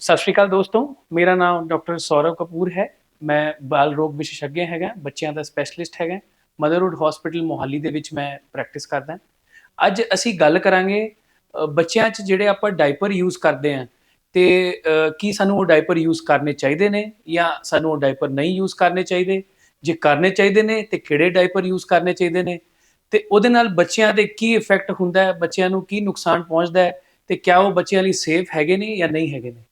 ਸਤਿ ਸ਼੍ਰੀ ਅਕਾਲ ਦੋਸਤੋ, ਮੇਰਾ ਨਾਮ ਡਾਕਟਰ ਸੌਰਵ ਕਪੂਰ ਹੈ। ਮੈਂ ਬਾਲ ਰੋਗ ਵਿਸ਼ੇਸ਼ੱਗ ਹੈਗਾ, ਬੱਚਿਆਂ ਦਾ ਸਪੈਸ਼ਲਿਸਟ ਹੈਗਾ। ਮਦਰਹੁੱਡ ਹਸਪੀਟਲ ਮੋਹਾਲੀ ਦੇ ਵਿੱਚ ਮੈਂ ਪ੍ਰੈਕਟਿਸ ਕਰਦਾ। ਅੱਜ ਅਸੀਂ ਗੱਲ ਕਰਾਂਗੇ ਬੱਚਿਆਂ 'ਚ ਜਿਹੜੇ ਆਪਾਂ ਡਾਈਪਰ ਯੂਜ਼ ਕਰਦੇ ਆਂ ਤੇ ਕੀ ਸਾਨੂੰ ਉਹ ਡਾਈਪਰ ਯੂਜ਼ ਕਰਨੇ ਚਾਹੀਦੇ ਨੇ ਜਾਂ ਸਾਨੂੰ ਉਹ ਡਾਈਪਰ ਨਹੀਂ ਯੂਜ਼ ਕਰਨੇ ਚਾਹੀਦੇ? ਜੇ ਕਰਨੇ ਚਾਹੀਦੇ ਨੇ, ਤੇ ਕਿਹੜੇ ਡਾਈਪਰ ਯੂਜ਼ ਕਰਨੇ ਚਾਹੀਦੇ ਨੇ? ਤੇ ਉਹਦੇ ਨਾਲ ਬੱਚਿਆਂ ਦੇ ਕੀ ਇਫੈਕਟ ਹੁੰਦਾ ਹੈ? ਬੱਚਿਆਂ ਨੂੰ ਕੀ ਨੁਕਸਾਨ ਪਹੁੰਚਦਾ ਹੈ? ਤੇ ਕਿਆ ਉਹ ਬੱਚਿਆਂ ਲਈ ਸੇਫ ਹੈਗੇ ਨੇ ਜਾਂ ਨਹੀਂ ਹੈਗੇ ਨੇ?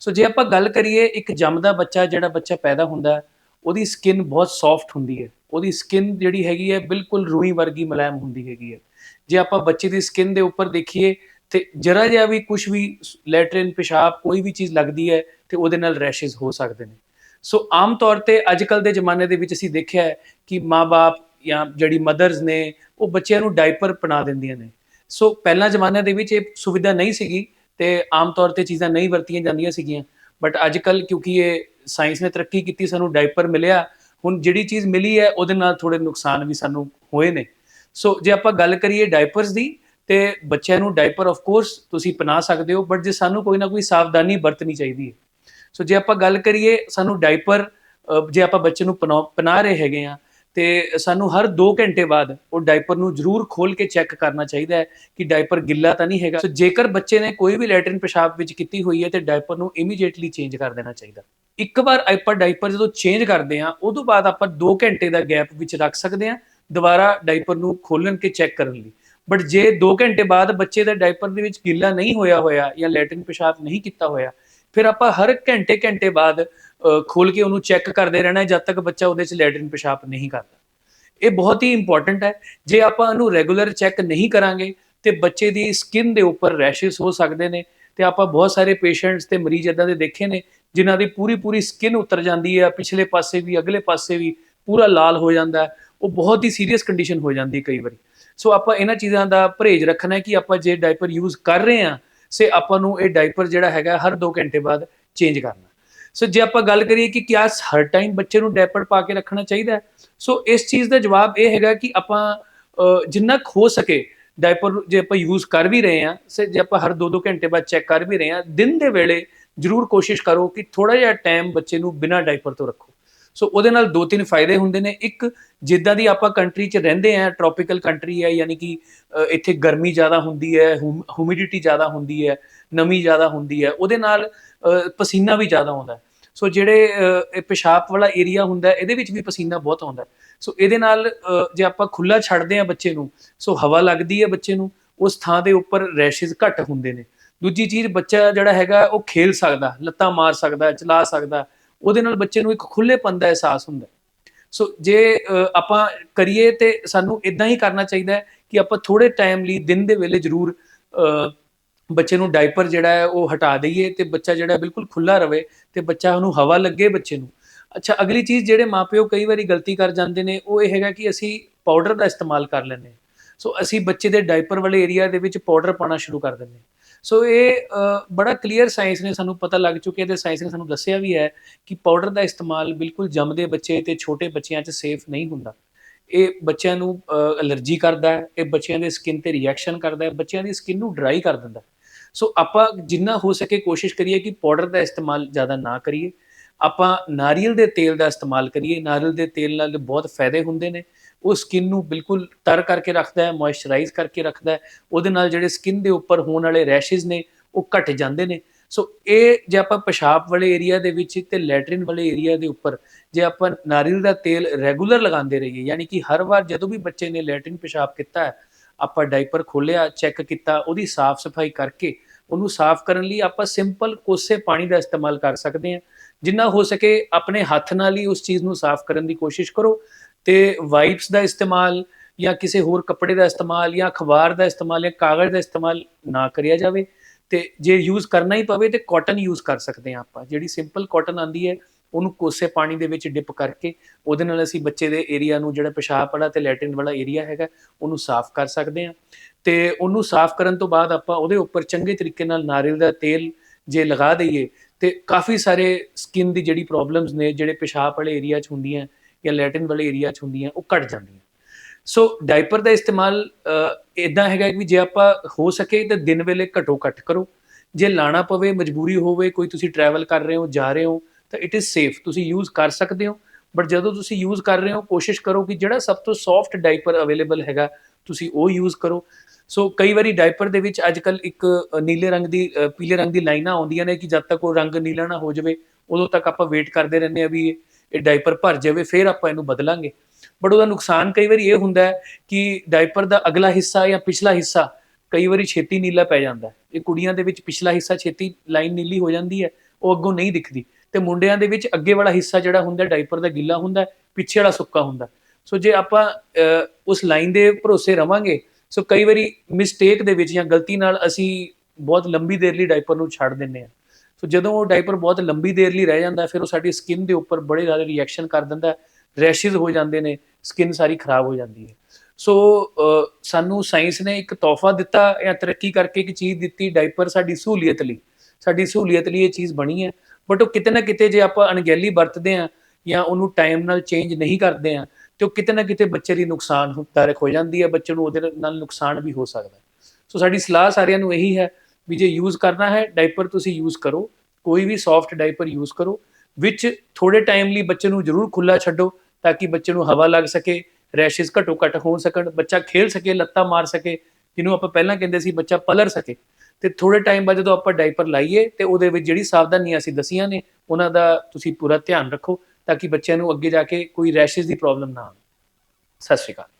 ਸੋ ਜੇ ਆਪਾਂ ਗੱਲ ਕਰੀਏ ਇੱਕ ਜੰਮਦਾ ਬੱਚਾ, ਜਿਹੜਾ ਬੱਚਾ ਪੈਦਾ ਹੁੰਦਾ ਉਹਦੀ ਸਕਿਨ ਬਹੁਤ ਸੌਫਟ ਹੁੰਦੀ ਹੈ। ਉਹਦੀ ਸਕਿਨ ਜਿਹੜੀ ਹੈਗੀ ਹੈ, ਬਿਲਕੁਲ ਰੂਈ ਵਰਗੀ ਮੁਲਾਇਮ ਹੁੰਦੀ ਹੈਗੀ ਹੈ। ਜੇ ਆਪਾਂ ਬੱਚੇ ਦੀ ਸਕਿਨ ਦੇ ਉੱਪਰ ਦੇਖੀਏ, ਤੇ ਜਰਾ ਜਿਹਾ ਵੀ ਕੁਝ ਵੀ ਲੈਟਰਿਨ, ਪਿਸ਼ਾਬ, ਕੋਈ ਵੀ ਚੀਜ਼ ਲੱਗਦੀ ਹੈ, ਤੇ ਉਹਦੇ ਨਾਲ ਰੈਸ਼ਸ ਹੋ ਸਕਦੇ ਨੇ। ਸੋ ਆਮ ਤੌਰ ਤੇ ਅੱਜ ਕੱਲ ਦੇ ਜ਼ਮਾਨੇ ਦੇ ਵਿੱਚ ਅਸੀਂ ਦੇਖਿਆ ਹੈ ਕਿ ਮਾਪੇ ਜਾਂ ਜਿਹੜੀ ਮਦਰਸ ਨੇ, ਉਹ ਬੱਚਿਆਂ ਨੂੰ ਡਾਈਪਰ ਪਣਾ ਦਿੰਦੀਆਂ ਨੇ। ਸੋ ਪਹਿਲਾਂ ਜ਼ਮਾਨੇ ਦੇ ਵਿੱਚ ਇਹ ਸੁਵਿਧਾ ਨਹੀਂ ਸੀਗੀ ਤੇ ਆਮ ਤੌਰ ਤੇ ਚੀਜ਼ਾਂ ਨਹੀਂ ਵਰਤੀਆਂ ਜਾਂਦੀਆਂ ਸੀਗੀਆਂ। ਬਟ ਅੱਜ ਕੱਲ ਕਿਉਂਕਿ ਇਹ ਸਾਇੰਸ ਨੇ ਤਰੱਕੀ ਕੀਤੀ, ਸਾਨੂੰ ਡਾਈਪਰ ਮਿਲਿਆ। ਹੁਣ ਜਿਹੜੀ ਚੀਜ਼ ਮਿਲੀ ਹੈ, ਉਹਦੇ ਨਾਲ ਥੋੜੇ ਨੁਕਸਾਨ ਵੀ ਸਾਨੂੰ ਹੋਏ ਨੇ। ਸੋ ਜੇ ਆਪਾਂ ਗੱਲ ਕਰੀਏ ਡਾਈਪਰਸ ਦੀ, ਤੇ ਬੱਚਿਆਂ ਨੂੰ ਡਾਈਪਰ ਆਫ ਕੋਰਸ ਤੁਸੀਂ ਪਨਾ ਸਕਦੇ ਹੋ ਬਟ ਜੇ ਸਾਨੂੰ ਕੋਈ ਨਾ ਕੋਈ ਸਾਵਧਾਨੀ ਵਰਤਣੀ ਚਾਹੀਦੀ ਹੈ। ਸੋ ਜੇ ਆਪਾਂ ਗੱਲ ਕਰੀਏ ਸਾਨੂੰ ਡਾਈਪਰ ਜੇ ਆਪਾਂ ਬੱਚੇ ਨੂੰ ਪਨਾ ਪਨਾ ਰਹੇ ਹੈਗੇ ਆ ਤੇ ਸਾਨੂੰ ਹਰ 2 ਘੰਟੇ ਬਾਅਦ ਉਹ ਡਾਈਪਰ ਨੂੰ ਜ਼ਰੂਰ ਖੋਲ ਕੇ ਚੈੱਕ ਕਰਨਾ ਚਾਹੀਦਾ ਹੈ ਕਿ ਡਾਈਪਰ ਗਿੱਲਾ ਤਾਂ ਨਹੀਂ ਹੈਗਾ। ਸੋ ਜੇਕਰ ਬੱਚੇ ਨੇ ਕੋਈ ਵੀ ਲੈਟਰਨ ਪਿਸ਼ਾਬ ਵਿੱਚ ਕੀਤੀ ਹੋਈ ਹੈ ਤੇ ਡਾਈਪਰ ਨੂੰ ਇਮੀਡੀਏਟਲੀ ਚੇਂਜ ਕਰ ਦੇਣਾ ਚਾਹੀਦਾ। ਇੱਕ ਵਾਰ ਆਪਾਂ ਡਾਈਪਰ ਜਦੋਂ ਚੇਂਜ ਕਰਦੇ ਹਾਂ ਉਦੋਂ ਬਾਅਦ ਆਪਾਂ 2 ਘੰਟੇ ਦਾ ਗੈਪ ਵਿੱਚ ਰੱਖ ਸਕਦੇ ਹਾਂ ਦੁਬਾਰਾ ਡਾਈਪਰ ਨੂੰ ਖੋਲਣ ਕੇ ਚੈੱਕ ਕਰਨ ਲਈ। ਬਟ ਜੇ 2 ਘੰਟੇ ਬਾਅਦ ਬੱਚੇ ਦਾ ਡਾਈਪਰ ਦੇ ਵਿੱਚ ਗਿੱਲਾ ਨਹੀਂ ਹੋਇਆ ਹੋਇਆ ਜਾਂ ਲੈਟਰਨ ਪਿਸ਼ਾਬ ਨਹੀਂ ਕੀਤਾ ਹੋਇਆ ਫਿਰ ਆਪਾਂ ਹਰ ਘੰਟੇ ਘੰਟੇ ਬਾਅਦ ਅ, ਖੋਲ ਕੇ ਉਹਨੂੰ ਚੈੱਕ ਕਰਦੇ ਰਹਿਣਾ ਜਦ ਤੱਕ ਬੱਚਾ ਉਹਦੇ 'ਚ ਲੈਟਰਿਨ ਪਿਸ਼ਾਬ ਨਹੀਂ ਕਰਦਾ। ਇਹ ਬਹੁਤ ਹੀ ਇੰਪੋਰਟੈਂਟ ਹੈ। ਜੇ ਆਪਾਂ ਇਹਨੂੰ ਰੈਗੂਲਰ ਚੈੱਕ ਨਹੀਂ ਕਰਾਂਗੇ ਤੇ ਬੱਚੇ ਦੀ ਸਕਿਨ ਦੇ ਉੱਪਰ ਰੈਸ਼ਸ ਹੋ ਸਕਦੇ ਨੇ ਤੇ ਆਪਾਂ ਬਹੁਤ ਸਾਰੇ ਪੇਸ਼ੈਂਟਸ ਤੇ ਮਰੀਜ਼ ਇਦਾਂ ਦੇ ਦੇਖੇ ਨੇ ਜਿਨ੍ਹਾਂ ਦੀ ਪੂਰੀ ਪੂਰੀ ਸਕਿਨ ਉਤਰ ਜਾਂਦੀ ਹੈ ਪਿਛਲੇ ਪਾਸੇ ਵੀ ਅਗਲੇ ਪਾਸੇ ਵੀ ਪੂਰਾ ਲਾਲ ਹੋ ਜਾਂਦਾ ਉਹ ਬਹੁਤ ਹੀ ਸੀਰੀਅਸ ਕੰਡੀਸ਼ਨ ਹੋ ਜਾਂਦੀ ਕਈ ਵਾਰੀ। ਸੋ ਆਪਾਂ ਇਹਨਾਂ ਚੀਜ਼ਾਂ ਦਾ ਪਰਹੇਜ਼ ਰੱਖਣਾ ਹੈ ਕਿ ਆਪਾਂ ਜੇ ਡਾਈਪਰ ਯੂਜ਼ ਕਰ ਰਹੇ ਹਾਂ ਸੇ ਆਪਾਂ ਨੂੰ ਇਹ ਡਾਈਪਰ ਜਿਹੜਾ ਹੈਗਾ ਹਰ 2 ਘੰਟੇ ਬਾਅਦ ਚੇਂਜ ਕਰਨਾ। ਸੋ ਜੇ ਆਪਾਂ ਗੱਲ ਕਰੀਏ ਕਿ ਕਿਆ ਹਰ ਟਾਈਮ ਬੱਚੇ ਨੂੰ ਡਾਈਪਰ ਪਾ ਕੇ ਰੱਖਣਾ ਚਾਹੀਦਾ ਸੋ ਇਸ ਚੀਜ਼ ਦਾ ਜਵਾਬ ਇਹ ਹੈਗਾ ਕਿ ਆਪਾਂ ਜਿੰਨਾ ਕੁ ਹੋ ਸਕੇ ਡਾਈਪਰ ਜੇ ਆਪਾਂ ਯੂਜ਼ ਕਰ ਵੀ ਰਹੇ ਹਾਂ, ਸੇ ਜੇ ਆਪਾਂ ਹਰ 2-2 ਘੰਟੇ ਬਾਅਦ ਚੈੱਕ ਕਰ ਵੀ ਰਹੇ ਹਾਂ, ਦਿਨ ਦੇ ਵੇਲੇ ਜ਼ਰੂਰ ਕੋਸ਼ਿਸ਼ ਕਰੋ ਕਿ ਥੋੜਾ ਜਿਹਾ ਟਾਈਮ ਬੱਚੇ ਨੂੰ ਬਿਨਾਂ ਡਾਈਪਰ ਤੋਂ ਰੱਖੋ। ਸੋ ਉਹਦੇ ਨਾਲ ਦੋ ਤਿੰਨ ਫਾਇਦੇ ਹੁੰਦੇ ਨੇ। ਇੱਕ, ਜਿੱਦਾਂ ਦੀ ਆਪਾਂ ਕੰਟਰੀ 'ਚ ਰਹਿੰਦੇ ਆ ਟ੍ਰੋਪੀਕਲ ਕੰਟਰੀ ਹੈ ਯਾਨੀ ਕਿ ਇੱਥੇ ਗਰਮੀ ਜ਼ਿਆਦਾ ਹੁੰਦੀ ਹੈ ਹਿਊਮਿਡਿਟੀ ਜ਼ਿਆਦਾ ਹੁੰਦੀ ਹੈ, ਨਮੀ ਜ਼ਿਆਦਾ ਹੁੰਦੀ ਹੈ, ਉਹਦੇ ਨਾਲ ਪਸੀਨਾ ਵੀ ਜ਼ਿਆਦਾ ਆਉਂਦਾ ਸੋ ਜਿਹੜੇ ਇਹ ਪਿਸ਼ਾਬ ਵਾਲਾ ਏਰੀਆ ਹੁੰਦਾ ਇਹਦੇ ਵਿੱਚ ਵੀ ਪਸੀਨਾ ਬਹੁਤ ਆਉਂਦਾ ਸੋ ਇਹਦੇ ਨਾਲ ਜੇ ਆਪਾਂ ਖੁੱਲਾ ਛੱਡਦੇ ਆ ਬੱਚੇ ਨੂੰ ਸੋ ਹਵਾ ਲੱਗਦੀ ਹੈ ਬੱਚੇ ਨੂੰ, ਉਸ ਥਾਂ ਦੇ ਉੱਪਰ ਰੈਸ਼ਸ ਘੱਟ ਹੁੰਦੇ ਨੇ। ਦੂਜੀ ਚੀਜ਼, ਬੱਚਾ ਜਿਹੜਾ ਹੈਗਾ, ਉਹ ਖੇਲ ਸਕਦਾ, ਲੱਤਾਂ ਮਾਰ ਸਕਦਾ, ਚਲਾ ਸਕਦਾ ਉਹਦੇ ਨਾਲ ਬੱਚੇ ਨੂੰ ਇੱਕ ਖੁੱਲੇਪਨ ਦਾ ਅਹਿਸਾਸ ਹੁੰਦਾ ਸੋ ਜੇ ਆਪਾਂ ਕਰੀਏ ਤੇ ਸਾਨੂੰ ਇਦਾਂ ਹੀ ਕਰਨਾ ਚਾਹੀਦਾ ਹੈ ਕਿ ਆਪਾਂ ਥੋੜੇ ਟਾਈਮ ਲਈ ਦਿਨ ਦੇ ਵੇਲੇ ਜ਼ਰੂਰ ਬੱਚੇ ਨੂੰ ਡਾਈਪਰ ਜਿਹੜਾ ਹੈ ਉਹ ਹਟਾ ਦਈਏ ਤੇ ਬੱਚਾ ਜਿਹੜਾ ਬਿਲਕੁਲ ਖੁੱਲਾ ਰਵੇ ਤੇ ਬੱਚਾ ਉਹਨੂੰ ਹਵਾ ਲੱਗੇ ਬੱਚੇ ਨੂੰ। ਅੱਛਾ, ਅਗਲੀ ਚੀਜ਼ ਜਿਹੜੇ ਮਾਪਿਓ ਕਈ ਵਾਰੀ ਗਲਤੀ ਕਰ ਜਾਂਦੇ ਨੇ ਉਹ ਇਹ ਹੈਗਾ ਕਿ ਅਸੀਂ ਪਾਊਡਰ ਦਾ ਇਸਤੇਮਾਲ ਕਰ ਲੈਂਦੇ ਹਾਂ। ਸੋ ਅਸੀਂ ਬੱਚੇ ਦੇ ਡਾਈਪਰ ਵਾਲੇ ਏਰੀਆ ਦੇ ਵਿੱਚ ਪਾਊਡਰ ਪਾਣਾ ਸ਼ੁਰੂ ਕਰ ਦਿੰਦੇ ਸੋ ਇਹ ਬੜਾ ਕਲੀਅਰ ਸਾਇੰਸ ਨੇ ਸਾਨੂੰ ਪਤਾ ਲੱਗ ਚੁੱਕਿਆ ਤੇ ਸਾਇੰਸ ਨੇ ਸਾਨੂੰ ਦੱਸਿਆ ਵੀ ਹੈ ਕਿ ਪਾਊਡਰ ਦਾ ਇਸਤੇਮਾਲ ਬਿਲਕੁਲ ਜੰਮਦੇ ਬੱਚੇ ਤੇ ਛੋਟੇ ਬੱਚਿਆਂ 'ਚ ਸੇਫ ਨਹੀਂ ਹੁੰਦਾ। ਇਹ ਬੱਚਿਆਂ ਨੂੰ ਅਲਰਜੀ ਕਰਦਾ ਹੈ, ਇਹ ਬੱਚਿਆਂ ਦੇ ਸਕਿਨ ਤੇ ਰਿਐਕਸ਼ਨ ਕਰਦਾ ਹੈ, ਬੱਚਿਆਂ ਦੀ ਸਕਿਨ ਨੂੰ ਡਰਾਈ ਕਰ ਦਿੰਦਾ ਸੋ ਆਪਾਂ ਜਿੰਨਾ ਹੋ ਸਕੇ ਕੋਸ਼ਿਸ਼ ਕਰੀਏ ਕਿ ਪਾਊਡਰ ਦਾ ਇਸਤੇਮਾਲ ਜ਼ਿਆਦਾ ਨਾ ਕਰੀਏ। ਆਪਾਂ ਨਾਰੀਅਲ ਦੇ ਤੇਲ ਦਾ ਇਸਤੇਮਾਲ ਕਰੀਏ। ਨਾਰੀਅਲ ਦੇ ਤੇਲ ਨਾਲ ਬਹੁਤ ਫਾਇਦੇ ਹੁੰਦੇ ਨੇ। ਉਹ ਸਕਿਨ ਨੂੰ ਬਿਲਕੁਲ ਤਰ ਕਰਕੇ ਰੱਖਦਾ ਹੈ ਮੋਇਸਚਰਾਈਜ਼ ਕਰਕੇ ਰੱਖਦਾ ਹੈ। ਉਹਦੇ ਨਾਲ ਜਿਹੜੇ ਸਕਿਨ ਦੇ ਉੱਪਰ ਹੋਣ ਵਾਲੇ ਰੈਸ਼ਸ ਨੇ, ਉਹ ਘਟ ਜਾਂਦੇ ਨੇ। ਸੋ ਇਹ ਜੇ ਆਪਾਂ ਪਿਸ਼ਾਬ ਵਾਲੇ ਏਰੀਆ ਦੇ ਵਿੱਚ ਤੇ ਲੈਟਰਿਨ ਵਾਲੇ ਏਰੀਆ ਦੇ ਉੱਪਰ ਜੇ ਆਪਾਂ ਨਾਰੀਅਲ ਦਾ ਤੇਲ ਰੈਗੂਲਰ ਲਗਾਉਂਦੇ ਰਹੀਏ, ਯਾਨੀ ਕਿ ਹਰ ਵਾਰ ਜਦੋਂ ਵੀ ਬੱਚੇ ਨੇ ਲੈਟਰਿਨ ਪਿਸ਼ਾਬ ਕੀਤਾ ਆਪਾਂ ਡਾਈਪਰ ਖੋਲਿਆ ਚੈੱਕ ਕੀਤਾ, ਉਹਦੀ ਸਾਫ਼ ਸਫ਼ਾਈ ਕਰਕੇ ਉਹਨੂੰ ਸਾਫ਼ ਕਰਨ ਲਈ ਆਪਾਂ ਸਿੰਪਲ ਕੋਸੇ ਪਾਣੀ ਦਾ ਇਸਤੇਮਾਲ ਕਰ ਸਕਦੇ ਹਾਂ। ਜਿੰਨਾ ਹੋ ਸਕੇ ਆਪਣੇ ਹੱਥ ਨਾਲ ਹੀ ਉਸ ਚੀਜ਼ ਨੂੰ ਸਾਫ਼ ਕਰਨ ਦੀ ਕੋਸ਼ਿਸ਼ ਕਰੋ। ਤੇ ਵਾਈਪਸ ਦਾ ਇਸਤੇਮਾਲ ਜਾਂ ਕਿਸੇ ਹੋਰ ਕੱਪੜੇ ਦਾ ਇਸਤੇਮਾਲ ਜਾਂ ਅਖਬਾਰ ਦਾ ਇਸਤੇਮਾਲ ਜਾਂ ਕਾਗਜ਼ ਦਾ ਇਸਤੇਮਾਲ ਨਾ ਕਰਿਆ ਜਾਵੇ ਤੇ ਜੇ ਯੂਜ਼ ਕਰਨਾ ਹੀ ਪਵੇ ਤੇ ਕਾਟਨ ਯੂਜ਼ ਕਰ ਸਕਦੇ ਹਾਂ ਆਪਾਂ। ਜਿਹੜੀ ਸਿੰਪਲ ਕਾਟਨ ਆਂਦੀ ਹੈ, ਉਹਨੂੰ ਕੋਸੇ ਪਾਣੀ ਦੇ ਵਿੱਚ ਡਿਪ ਕਰਕੇ ਉਹਦੇ ਨਾਲ ਅਸੀਂ ਬੱਚੇ ਦੇ ਏਰੀਆ ਨੂੰ ਜਿਹੜਾ ਪਿਸ਼ਾਬ ਵਾਲਾ ਤੇ ਲੈਟਰਿਨ ਵਾਲਾ ਏਰੀਆ ਹੈਗਾ, ਉਹਨੂੰ ਸਾਫ਼ ਕਰ ਸਕਦੇ ਹਾਂ। ਤੇ ਉਹਨੂੰ ਸਾਫ਼ ਕਰਨ ਤੋਂ ਬਾਅਦ ਆਪਾਂ ਉਹਦੇ ਉੱਪਰ ਚੰਗੇ ਤਰੀਕੇ ਨਾਲ ਨਾਰੀਅਲ ਦਾ ਤੇਲ ਜੇ ਲਗਾ ਦਈਏ ਤੇ ਕਾਫੀ ਸਾਰੇ ਸਕਿਨ ਦੀ ਜਿਹੜੀ ਪ੍ਰੋਬਲਮਸ ਨੇ, ਜਿਹੜੇ ਪਿਸ਼ਾਬ ਵਾਲੇ ਏਰੀਆ 'ਚ ਹੁੰਦੀਆਂ ਜਾਂ ਲੈਟਰਿਨ ਵਾਲੇ ਏਰੀਆ 'ਚ ਹੁੰਦੀਆਂ, ਉਹ ਘਟ ਜਾਂਦੀਆਂ। ਸੋ ਡਾਈਪਰ ਦਾ ਇਸਤੇਮਾਲ ਇਦਾਂ ਹੈਗਾ ਕਿ ਜੇ ਆਪਾਂ ਹੋ ਸਕੇ ਤਾਂ ਦਿਨ ਵੇਲੇ ਘਟੋ ਘੱਟ ਕਰੋ। ਜੇ ਲਾਣਾ ਪਵੇ, ਮਜਬੂਰੀ ਹੋਵੇ, ਕੋਈ ਤੁਸੀਂ ਟਰੈਵਲ ਕਰ ਰਹੇ ਹੋ, ਜਾ ਰਹੇ ਹੋ, ਤਾਂ ਇਟ ਇਜ਼ ਸੇਫ ਤੁਸੀਂ ਯੂਜ਼ ਕਰ ਸਕਦੇ ਹੋ ਬਟ ਜਦੋਂ ਤੁਸੀਂ ਯੂਜ਼ ਕਰ ਰਹੇ ਹੋ, ਕੋਸ਼ਿਸ਼ ਕਰੋ ਕਿ ਜਿਹੜਾ ਸਭ ਤੋਂ ਸੌਫਟ ਡਾਈਪਰ ਅਵੇਲੇਬਲ ਹੈਗਾ, ਤੁਸੀਂ ਉਹ ਯੂਜ਼ ਕਰੋ। ਸੋ ਕਈ ਵਾਰੀ ਡਾਈਪਰ ਦੇ ਵਿੱਚ ਅੱਜ ਅੱਜਕੱਲ ਇੱਕ ਨੀਲੇ ਰੰਗ ਦੀ ਪੀਲੇ ਰੰਗ ਦੀ ਲਾਈਨਾਂ ਆਉਂਦੀਆਂ ਨੇ ਕਿ ਜਦ ਤੱਕ ਉਹ ਰੰਗ ਨੀਲਾ ਨਾ ਹੋ ਜਾਵੇ, ਉਦੋਂ ਤੱਕ ਆਪਾਂ ਵੇਟ ਕਰਦੇ ਰਹਿੰਦੇ ਆ ਵੀ ਇਹ- ਇਹ ਡਾਈਪਰ ਭਰ ਜਾਵੇ ਫਿਰ ਆਪਾਂ ਇਹਨੂੰ ਬਦਲਾਂਗੇ। ਬਟ ਉਹਦਾ ਨੁਕਸਾਨ ਕਈ ਵਾਰੀ ਇਹ ਹੁੰਦਾ ਹੈ ਕਿ ਡਾਈਪਰ ਦਾ ਅਗਲਾ ਹਿੱਸਾ ਜਾਂ ਪਿਛਲਾ ਹਿੱਸਾ ਕਈ ਵਾਰੀ ਛੇਤੀ ਨੀਲਾ ਪੈ ਜਾਂਦਾ ਇਹ ਕੁੜੀਆਂ ਦੇ ਵਿੱਚ ਪਿਛਲਾ ਹਿੱਸਾ ਛੇਤੀ ਲਾਈਨ ਨੀਲੀ ਹੋ ਜਾਂਦੀ ਹੈ ਉਹ ਅੱਗੋਂ ਨਹੀਂ ਦਿਖਦੀ। ਤੇ ਮੁੰਡਿਆਂ ਦੇ ਵਿੱਚ ਅੱਗੇ ਵਾਲਾ ਹਿੱਸਾ ਜਿਹੜਾ ਹੁੰਦਾ ਡਾਈਪਰ ਦਾ ਗਿੱਲਾ ਹੁੰਦਾ ਪਿੱਛੇ ਵਾਲਾ ਸੁੱਕਾ ਹੁੰਦਾ ਸੋ ਜੇ ਆਪਾਂ ਅ, ਉਸ ਲਾਈਨ ਦੇ ਭਰੋਸੇ ਰਵਾਂਗੇ ਸੋ ਕਈ ਵਾਰੀ ਮਿਸਟੇਕ ਦੇ ਵਿੱਚ ਜਾਂ ਗਲਤੀ ਨਾਲ ਅਸੀਂ ਬਹੁਤ ਲੰਬੀ ਦੇਰ ਲਈ ਡਾਈਪਰ ਨੂੰ ਛੱਡ ਦਿੰਨੇ ਆ ਸੋ ਜਦੋਂ ਉਹ ਡਾਈਪਰ ਬਹੁਤ ਲੰਬੀ ਦੇਰ ਲਈ ਰਹਿ ਜਾਂਦਾ, ਫਿਰ ਉਹ ਸਾਡੀ ਸਕਿਨ ਦੇ ਉੱਪਰ ਬੜੇ ਜ਼ਿਆਦਾ ਰਿਐਕਸ਼ਨ ਕਰ ਦਿੰਦਾ ਰੈਸ਼ਿਸ ਹੋ ਜਾਂਦੇ ਨੇ ਸਕਿਨ ਸਾਰੀ ਖਰਾਬ ਹੋ ਜਾਂਦੀ ਹੈ। ਸੋ ਸਾਨੂੰ ਸਾਇੰਸ ਨੇ ਇੱਕ ਤੋਹਫਾ ਦਿੱਤਾ ਜਾਂ ਤਰੱਕੀ ਕਰਕੇ ਇੱਕ ਚੀਜ਼ ਦਿੱਤੀ ਡਾਈਪਰ ਸਾਡੀ ਸਹੂਲੀਅਤ ਲਈ। ਸਾਡੀ ਸਹੂਲੀਅਤ ਲਈ ਇਹ ਚੀਜ਼ ਬਣੀ ਹੈ। ਬਟ ਉਹ ਕਿਤੇ ਨਾ ਕਿਤੇ ਜੇ ਆਪਾਂ ਅਣਗਹਿਲੀ ਵਰਤਦੇ ਆ ਜਾਂ ਉਹਨੂੰ ਟਾਈਮ ਨਾਲ ਚੇਂਜ ਨਹੀਂ ਕਰਦੇ ਆ ਤੇ ਉਹ ਕਿਤੇ ਨਾ ਕਿਤੇ ਬੱਚੇ ਲਈ ਨੁਕਸਾਨ ਹੁੰਦਾਰਕ ਹੋ ਜਾਂਦੀ ਹੈ, ਬੱਚੇ ਨੂੰ ਉਹਦੇ ਨਾਲ ਨੁਕਸਾਨ ਵੀ ਹੋ ਸਕਦਾ ਸੋ ਸਾਡੀ ਸਲਾਹ ਸਾਰਿਆਂ ਨੂੰ ਇਹੀ ਹੈ ਵੀ ਜੇ ਯੂਜ਼ ਕਰਨਾ ਹੈ ਡਾਈਪਰ ਤੁਸੀਂ ਯੂਜ਼ ਕਰੋ। ਕੋਈ ਵੀ ਸੌਫਟ ਡਾਈਪਰ ਯੂਜ਼ ਕਰੋ ਵਿੱਚ ਥੋੜੇ ਟਾਈਮ ਲਈ ਬੱਚੇ ਨੂੰ ਜ਼ਰੂਰ ਖੁੱਲਾ ਛੱਡੋ, ਤਾਂ ਕਿ ਬੱਚੇ ਨੂੰ ਹਵਾ ਲੱਗ ਸਕੇ ਰੈਸ਼ਸ ਘੱਟੋ ਘੱਟ ਹੋ ਸਕਣ, ਬੱਚਾ ਖੇਲ ਸਕੇ, ਲੱਤਾਂ ਮਾਰ ਸਕੇ, ਜਿਹਨੂੰ ਆਪਾਂ ਪਹਿਲਾਂ ਕਹਿੰਦੇ ਸੀ ਬੱਚਾ ਪਲਰ ਸਕੇ। ਤੇ ਥੋੜੇ ਟਾਈਮ ਬਾਅਦ ਜਦੋਂ ਆਪਾਂ ਡਾਈਪਰ ਲਾਈਏ, ਤੇ ਉਹਦੇ ਵਿੱਚ ਜਿਹੜੀ ਸਾਵਧਾਨੀਆਂ ਅਸੀਂ ਦਸੀਆਂ ਨੇ, ਉਹਨਾਂ ਦਾ ਤੁਸੀਂ ਪੂਰਾ ਧਿਆਨ ਰੱਖੋ, ਤਾਂ ਕਿ ਬੱਚਿਆਂ ਨੂੰ ਅੱਗੇ ਜਾ ਕੇ ਕੋਈ ਰੈਸ਼ਸ ਦੀ ਪ੍ਰੋਬਲਮ ਨਾ ਆਵੇ। ਸਤਿ ਸ਼੍ਰੀ ਅਕਾਲ।